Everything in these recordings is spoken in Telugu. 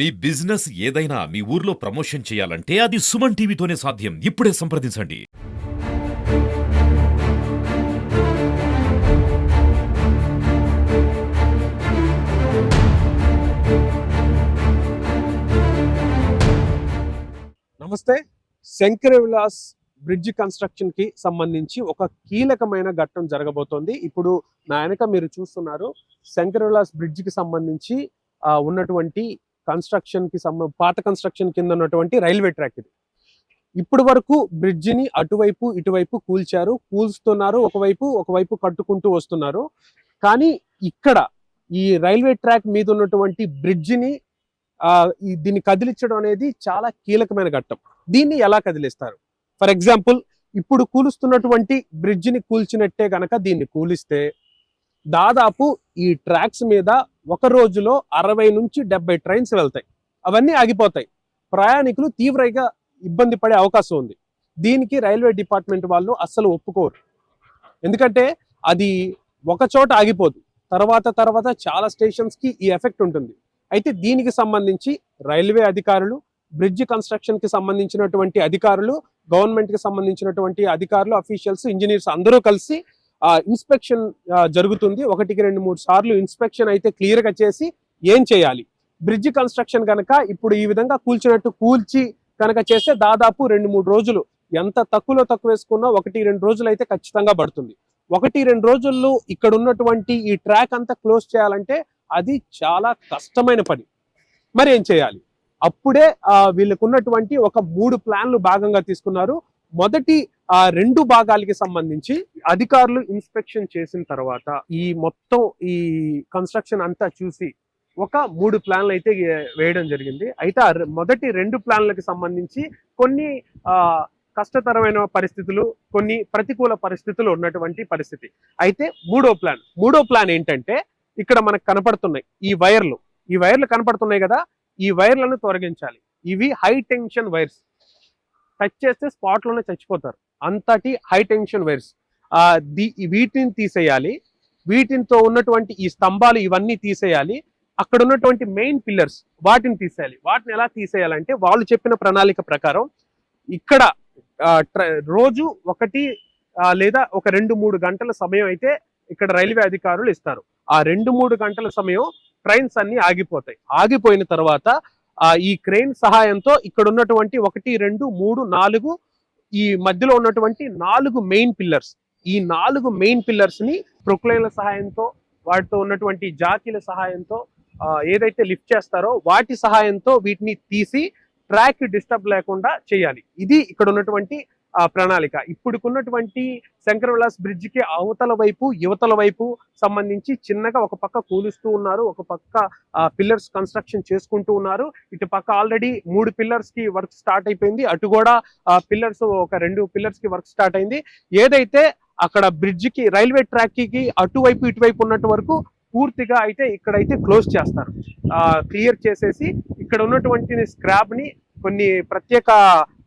మీ బిజినెస్ ఏదైనా మీ ఊర్లో ప్రమోషన్ చేయాలంటే అది సుమన్ టీవీతోనే సాధ్యం. ఇప్పుడే సంప్రదించండి. నమస్తే. శంకర విలాస్ బ్రిడ్జ్ కన్స్ట్రక్షన్కి సంబంధించి ఒక కీలకమైన ఘట్టం జరగబోతోంది. ఇప్పుడు నా వెనక మీరు చూస్తున్నారు. శంకర విలాస్ బ్రిడ్జ్కి సంబంధించి ఉన్నటువంటి కన్స్ట్రక్షన్కి పాత కన్స్ట్రక్షన్ కింద ఉన్నటువంటి రైల్వే ట్రాక్ ఇది. ఇప్పటి వరకు బ్రిడ్జిని అటువైపు ఇటువైపు కూల్చారు. కూల్స్తున్నారు ఒకవైపు ఒకవైపు కట్టుకుంటూ వస్తున్నారు. కానీ ఇక్కడ ఈ రైల్వే ట్రాక్ మీద ఉన్నటువంటి బ్రిడ్జిని ఆ, దీన్ని కదిలించడం అనేది చాలా కీలకమైన ఘట్టం. దీన్ని ఎలా కదిలిస్తారు? ఫర్ ఎగ్జాంపుల్ ఇప్పుడు కూలుస్తున్నటువంటి బ్రిడ్జిని కూల్చినట్టే గనక దీన్ని కూలిస్తే దాదాపు ఈ ట్రాక్స్ మీద ఒక రోజులో అరవై నుంచి డెబ్బై ట్రైన్స్ వెళ్తాయి. అవన్నీ ఆగిపోతాయి. ప్రయాణికులు తీవ్రంగా ఇబ్బంది పడే అవకాశం ఉంది. దీనికి రైల్వే డిపార్ట్మెంట్ వాళ్ళు అస్సలు ఒప్పుకోరు. ఎందుకంటే అది ఒక చోట ఆగిపోదు. తర్వాత తర్వాత చాలా స్టేషన్స్కి ఈ ఎఫెక్ట్ ఉంటుంది. అయితే దీనికి సంబంధించి రైల్వే అధికారులు బ్రిడ్జ్ కన్స్ట్రక్షన్కి సంబంధించినటువంటి అధికారులు గవర్నమెంట్కి సంబంధించినటువంటి అధికారులు అఫీషియల్స్ ఇంజనీర్స్ అందరూ కలిసి ఇన్స్పెక్షన్ జరుగుతుంది. ఒకటికి రెండు మూడు సార్లు ఇన్స్పెక్షన్ అయితే క్లియర్గా చేసి ఏం చేయాలి? బ్రిడ్జ్ కన్స్ట్రక్షన్ కనుక ఇప్పుడు ఈ విధంగా కూల్చినట్టు కూల్చి కనుక చేస్తే దాదాపు రెండు మూడు రోజులు ఎంత తక్కువలో తక్కువ వేసుకున్నా ఒకటి రెండు రోజులు అయితే ఖచ్చితంగా పడుతుంది. ఒకటి రెండు రోజుల్లో ఇక్కడ ఉన్నటువంటి ఈ ట్రాక్ అంతా క్లోజ్ చేయాలంటే అది చాలా కష్టమైన పని. మరి ఏం చేయాలి? అప్పుడే వీళ్ళకున్నటువంటి ఒక మూడు ప్లాన్లు భాగంగా తీసుకున్నారు. మొదటి ఆ రెండు భాగాలకి సంబంధించి అధికారులు ఇన్స్పెక్షన్ చేసిన తర్వాత ఈ మొత్తం ఈ కన్స్ట్రక్షన్ అంతా చూసి ఒక మూడు ప్లాన్లు అయితే వేయడం జరిగింది. అయితే మొదటి రెండు ప్లాన్లకు సంబంధించి కొన్ని కష్టతరమైన పరిస్థితులు కొన్ని ప్రతికూల పరిస్థితులు ఉన్నటువంటి పరిస్థితి. అయితే మూడో ప్లాన్ మూడో ప్లాన్ ఏంటంటే ఇక్కడ మనకు కనపడుతున్నాయి ఈ వైర్లు. ఈ వైర్లు కనపడుతున్నాయి కదా ఈ వైర్లను తొలగించాలి. ఇవి హై టెన్షన్ వైర్స్. టచ్ చేస్తే స్పాట్లోనే చచ్చిపోతారు. అంతటి హై టెన్షన్ వైర్స్. ది వీటిని తీసేయాలి. వీటితో ఉన్నటువంటి ఈ స్తంభాలు ఇవన్నీ తీసేయాలి. అక్కడ ఉన్నటువంటి మెయిన్ పిల్లర్స్ వాటిని తీసేయాలి. వాటిని ఎలా తీసేయాలంటే వాళ్ళు చెప్పిన ప్రణాళిక ప్రకారం ఇక్కడ ట్ర- రోజు ఒకటి లేదా ఒక రెండు మూడు గంటల సమయం అయితే ఇక్కడ రైల్వే అధికారులు ఇస్తారు. ఆ రెండు మూడు గంటల సమయం ట్రైన్స్ అన్ని ఆగిపోతాయి. ఆగిపోయిన తర్వాత ఈ క్రెయిన్ సహాయంతో ఇక్కడ ఉన్నటువంటి ఒకటి రెండు మూడు నాలుగు ఈ మధ్యలో ఉన్నటువంటి నాలుగు మెయిన్ పిల్లర్స్ ఈ నాలుగు మెయిన్ పిల్లర్స్ని ప్రొక్లైన్ల సహాయంతో వాటితో ఉన్నటువంటి జాకీల సహాయంతో ఏదైతే లిఫ్ట్ చేస్తారో వాటి సహాయంతో వీటిని తీసి ట్రాక్ డిస్టర్బ్ లేకుండా చేయాలి. ఇది ఇక్కడ ఉన్నటువంటి ప్రణాళిక. ఇప్పుడుకున్నటువంటి శంకర విలాస్ బ్రిడ్జికి అవతల వైపు యువతల వైపు సంబంధించి చిన్నగా ఒక పక్క కూలుస్తూ ఉన్నారు ఒక పక్క పిల్లర్స్ కన్స్ట్రక్షన్ చేసుకుంటూ ఉన్నారు. ఇటు పక్క ఆల్రెడీ మూడు పిల్లర్స్కి వర్క్ స్టార్ట్ అయిపోయింది. అటు కూడా పిల్లర్స్ ఒక రెండు పిల్లర్స్కి వర్క్ స్టార్ట్ అయింది. ఏదైతే అక్కడ బ్రిడ్జికి రైల్వే ట్రాక్కి అటువైపు ఇటువైపు ఉన్నట్టు వరకు పూర్తిగా అయితే ఇక్కడైతే క్లోజ్ చేస్తారు. క్లియర్ చేసేసి ఇక్కడ ఉన్నటువంటి స్క్రాప్ని కొన్ని ప్రత్యేక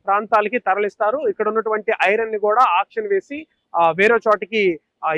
ప్రాంతాలకి తరలిస్తారు. ఇక్కడ ఉన్నటువంటి ఐరన్ని కూడా ఆక్షన్ వేసి వేరే చోటికి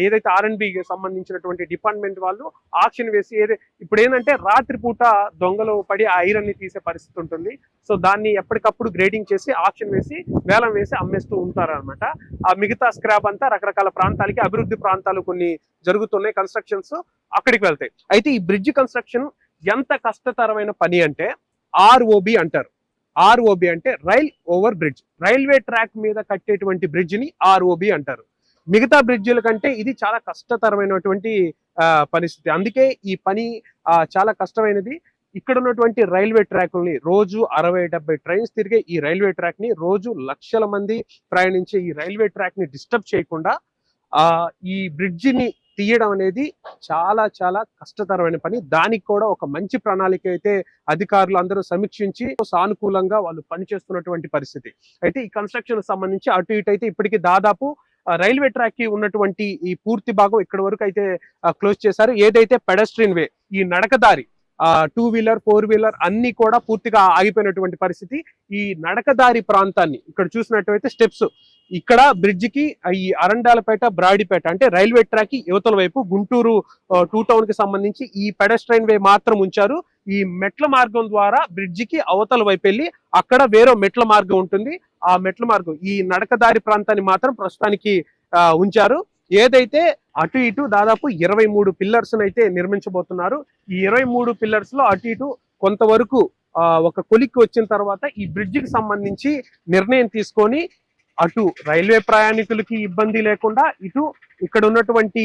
ఏదైతే ఆర్ఎన్బి సంబంధించినటువంటి డిపార్ట్మెంట్ వాళ్ళు ఆక్షన్ వేసి ఏదే ఇప్పుడు ఏంటంటే రాత్రిపూట దొంగలు పడి ఆ ఐరన్ని తీసే పరిస్థితి ఉంటుంది. సో దాన్ని ఎప్పటికప్పుడు గ్రేడింగ్ చేసి ఆక్షన్ వేసి వేలం వేసి అమ్మేస్తూ ఉంటారు అనమాట ఆ మిగతా స్క్రాప్ అంతా రకరకాల ప్రాంతాలకి అభివృద్ధి ప్రాంతాలు కొన్ని జరుగుతున్నాయి కన్స్ట్రక్షన్స్ అక్కడికి వెళ్తాయి. అయితే ఈ బ్రిడ్జ్ కన్స్ట్రక్షన్ ఎంత కష్టతరమైన పని అంటే ఆర్ఓబి అంటారు. ఆర్ఓబి అంటే rail over bridge. Railway track మీద కట్టేటువంటి బ్రిడ్జ్ని ఆర్ఓబి అంటారు. మిగతా బ్రిడ్జిల కంటే ఇది చాలా కష్టతరమైనటువంటి పరిస్థితి. అందుకే ఈ పని చాలా కష్టమైనది. ఇక్కడ ఉన్నటువంటి రైల్వే ట్రాక్ని రోజు అరవై డెబ్బై ట్రైన్స్ తిరిగే ఈ రైల్వే ట్రాక్ని రోజు లక్షల మంది ప్రయాణించే ఈ రైల్వే ట్రాక్ని డిస్టర్బ్ చేయకుండా ఈ బ్రిడ్జిని తీయడం అనేది చాలా చాలా కష్టతరమైన పని. దానికి కూడా ఒక మంచి ప్రణాళిక అయితే అధికారులు అందరూ సమీక్షించి సానుకూలంగా వాళ్ళు పనిచేస్తున్నటువంటి పరిస్థితి. అయితే ఈ కన్స్ట్రక్షన్ సంబంధించి అటు ఇటు అయితే ఇప్పటికి దాదాపు రైల్వే ట్రాక్కి ఉన్నటువంటి ఈ పూర్తి భాగం ఇక్కడ వరకు అయితే క్లోజ్ చేశారు. ఏదైతే పెడస్ట్రియన్ వే ఈ నడకదారి టూ వీలర్ ఫోర్ వీలర్ అన్ని కూడా పూర్తిగా ఆగిపోయినటువంటి పరిస్థితి. ఈ నడకదారి ప్రాంతాన్ని ఇక్కడ చూసినట్టయితే స్టెప్స్ ఇక్కడ బ్రిడ్జ్కి ఈ అరండాలపేట బ్రాడిపేట అంటే రైల్వే ట్రాక్కి యువతల వైపు గుంటూరు టూ టౌన్కి సంబంధించి ఈ పెడస్ట్రైన్ వే మాత్రం ఉంచారు. ఈ మెట్ల మార్గం ద్వారా బ్రిడ్జికి అవతల వైపు వెళ్ళి అక్కడ వేరే మెట్ల మార్గం ఉంటుంది. ఆ మెట్ల మార్గం ఈ నడకదారి ప్రాంతాన్ని మాత్రం ప్రస్తుతానికి ఉంచారు. ఏదైతే అటు ఇటు దాదాపు ఇరవై మూడు పిల్లర్స్ అయితే నిర్మించబోతున్నారు. ఈ ఇరవై మూడు పిల్లర్స్లో అటు ఇటు కొంతవరకు ఒక కొలిక్కి వచ్చిన తర్వాత ఈ బ్రిడ్జికి సంబంధించి నిర్ణయం తీసుకొని అటు రైల్వే ప్రయాణికులకి ఇబ్బంది లేకుండా ఇటు ఇక్కడ ఉన్నటువంటి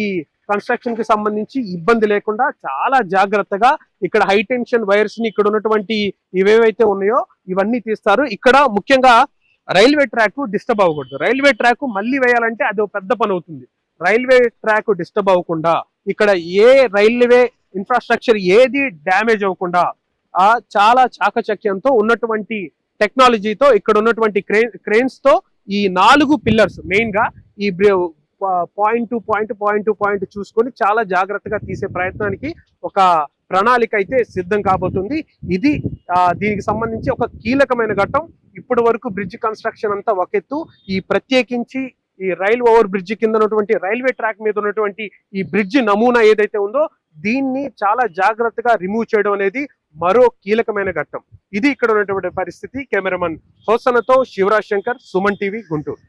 కన్స్ట్రక్షన్కి సంబంధించి ఇబ్బంది లేకుండా చాలా జాగ్రత్తగా ఇక్కడ హై టెన్షన్ వైర్స్ని ఇక్కడ ఉన్నటువంటి ఇవేవైతే ఉన్నాయో ఇవన్నీ తీస్తారు. ఇక్కడ ముఖ్యంగా రైల్వే ట్రాక్ డిస్టర్బ్ అవ్వకూడదు. రైల్వే ట్రాక్ మళ్ళీ వేయాలంటే అది ఒక పెద్ద పని అవుతుంది. రైల్వే ట్రాక్ డిస్టర్బ్ అవ్వకుండా ఇక్కడ ఏ రైల్వే ఇన్ఫ్రాస్ట్రక్చర్ ఏది డ్యామేజ్ అవ్వకుండా ఆ చాలా చాకచక్యంతో ఉన్నటువంటి టెక్నాలజీతో ఇక్కడ ఉన్నటువంటి క్రేన్ క్రేన్స్తో ఈ నాలుగు పిల్లర్స్ మెయిన్గా ఈ point to point point to point చూసుకొని చాలా జాగ్రత్తగా తీసే ప్రయత్నానికి ఒక ప్రణాళిక అయితే సిద్ధం కాబోతుంది. ఇది దీనికి సంబంధించి ఒక కీలకమైన ఘట్టం. ఇప్పటి వరకు బ్రిడ్జ్ కన్స్ట్రక్షన్ అంతా ఒక ఎత్తు ఈ ప్రత్యేకించి ఈ రైల్ ఓవర్ బ్రిడ్జ్ కింద ఉన్నటువంటి రైల్వే ట్రాక్ మీద ఉన్నటువంటి ఈ బ్రిడ్జ్ నమూనా ఏదైతే ఉందో దీన్ని చాలా జాగ్రత్తగా రిమూవ్ చేయడం అనేది మరో కీలకమైన ఘట్టం. ఇది ఇక్కడ ఉన్నటువంటి పరిస్థితి. కెమెరామన్ హోసనతో శివరాజ్ శంకర్ సుమన్ టీవీ గుంటూరు.